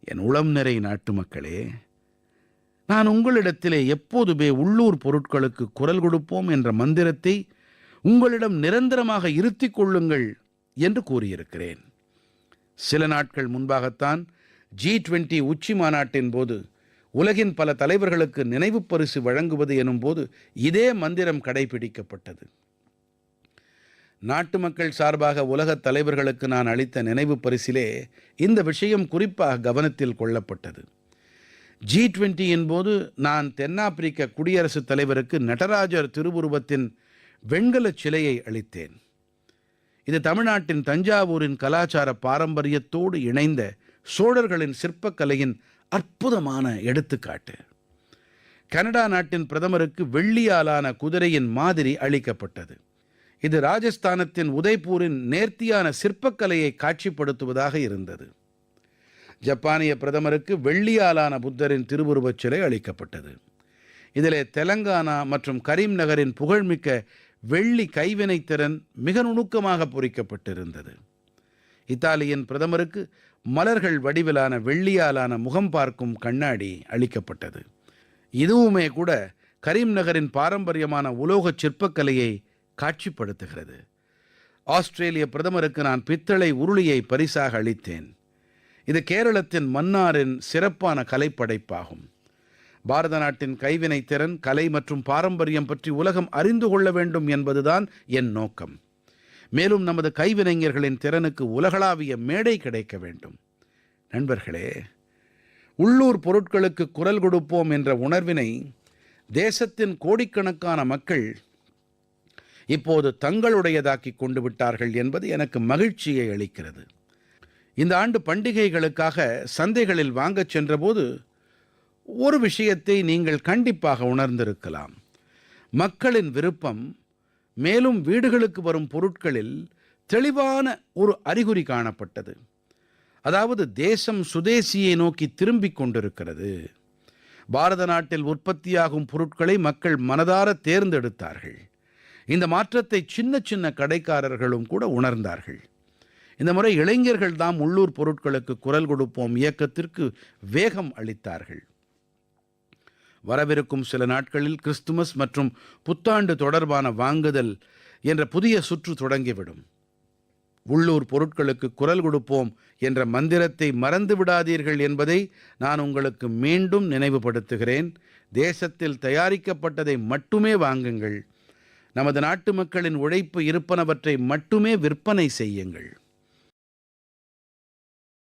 என் உளம் நிறை நாட்டு மக்களே நான் உங்களிடத்திலே எப்போதுமே உள்ளூர் பொருட்களுக்கு குரல் கொடுப்போம் என்ற மந்திரத்தை உங்களிடம் நிரந்தரமாக இருத்திக் கொள்ளுங்கள் என்று கூறியிருக்கிறேன். சில நாட்கள் முன்பாகத்தான் ஜி டுவெண்டி உச்சி மாநாட்டின் போது உலகின் பல தலைவர்களுக்கு நினைவு பரிசு வழங்குவது எனும் போது இதே மந்திரம் கடைபிடிக்கப்பட்டது. நாட்டு மக்கள் சார்பாக உலகத் தலைவர்களுக்கு நான் அளித்த நினைவுப் பரிசிலே இந்த விஷயம் குறிப்பாக கவனத்தில் கொள்ளப்பட்டது. ஜி டுவெண்ட்டியின் போது நான் தென்னாப்பிரிக்க குடியரசுத் தலைவருக்கு நடராஜர் திருவுருவத்தின் வெண்கலச் சிலையை அளித்தேன். இது தமிழ்நாட்டின் தஞ்சாவூரின் கலாச்சார பாரம்பரியத்தோடு இணைந்த சோழர்களின் சிற்பக்கலையின் அற்புதமான எடுத்துக்காட்டு. கனடா நாட்டின் பிரதமருக்கு வெள்ளியாலான குதிரையின் மாதிரி அளிக்கப்பட்டது. இது ராஜஸ்தானத்தின் உதய்பூரின் நேர்த்தியான சிற்பக்கலையை காட்சிப்படுத்துவதாக இருந்தது. ஜப்பானிய பிரதமருக்கு வெள்ளியாலான புத்தரின் திருவுருவச் சிலை அளிக்கப்பட்டது. இதிலே தெலங்கானா மற்றும் கரீம் நகரின் புகழ்மிக்க வெள்ளி கைவினைத்திறன் மிக நுணுக்கமாக பொறிக்கப்பட்டிருந்தது. இத்தாலியின் பிரதமருக்கு மலர்கள் வடிவிலான வெள்ளியாலான முகம் பார்க்கும் கண்ணாடி அளிக்கப்பட்டது. இதுவுமே கூட கரீம் நகரின் பாரம்பரியமான உலோகச் சிற்பக்கலையை காட்சிப்படுத்துகிறது. ஆஸ்திரேலிய பிரதமருக்கு நான் பித்தளை உருளியை பரிசாக அளித்தேன். இது கேரளத்தின் மன்னாரின் சிறப்பான கலைப்படைப்பாகும். பாரத நாட்டின் கைவினைத் திறன் கலை மற்றும் பாரம்பரியம் பற்றி உலகம் அறிந்து கொள்ள வேண்டும் என்பதுதான் என் நோக்கம். மேலும் நமது கைவினைஞர்களின் திறனுக்கு உலகளாவிய மேடை கிடைக்க வேண்டும். நண்பர்களே உள்ளூர் பொருட்களுக்கு குரல் கொடுப்போம் என்ற உணர்வினை தேசத்தின் கோடிக்கணக்கான மக்கள் இப்போது தங்களுடையதாக்கிக் கொண்டு விட்டார்கள் என்பது எனக்கு மகிழ்ச்சியை அளிக்கிறது. இந்த ஆண்டு பண்டிகைகளுக்காக சந்தைகளில் வாங்கச் சென்றபோது ஒரு விஷயத்தை நீங்கள் கண்டிப்பாக உணர்ந்திருக்கலாம். மக்களின் விருப்பம் மேலும் வீடுகளுக்கு வரும் பொருட்களில் தெளிவான ஒரு அறிகுறி காணப்பட்டது. அதாவது தேசம் சுதேசியை நோக்கி திரும்பிக் கொண்டிருக்கிறது. பாரத நாட்டில் உற்பத்தியாகும் பொருட்களை மக்கள் மனதார தேர்ந்தெடுத்தார்கள். இந்த மாற்றத்தை சின்ன சின்ன கடைக்காரர்களும் கூட உணர்ந்தார்கள். இந்த முறை இளைஞர்கள் தாம் உள்ளூர் பொருட்களுக்கு குரல் கொடுப்போம் இயக்கத்திற்கு வேகம் அளித்தார்கள். வரவிருக்கும் சில நாட்களில் கிறிஸ்துமஸ் மற்றும் புத்தாண்டு தொடர்பான வாங்குதல் என்ற புதிய சுற்று தொடங்கிவிடும். உள்ளூர் பொருட்களுக்கு குரல் கொடுப்போம் என்ற மந்திரத்தை மறந்து விடாதீர்கள் என்பதை நான் உங்களுக்கு மீண்டும் நினைவுபடுத்துகிறேன். தேசத்தில் தயாரிக்கப்பட்டதை மட்டுமே வாங்குங்கள். நமது நாட்டு மக்களின் உழைப்பு இருப்பனவற்றை மட்டுமே விற்பனை செய்யுங்கள்.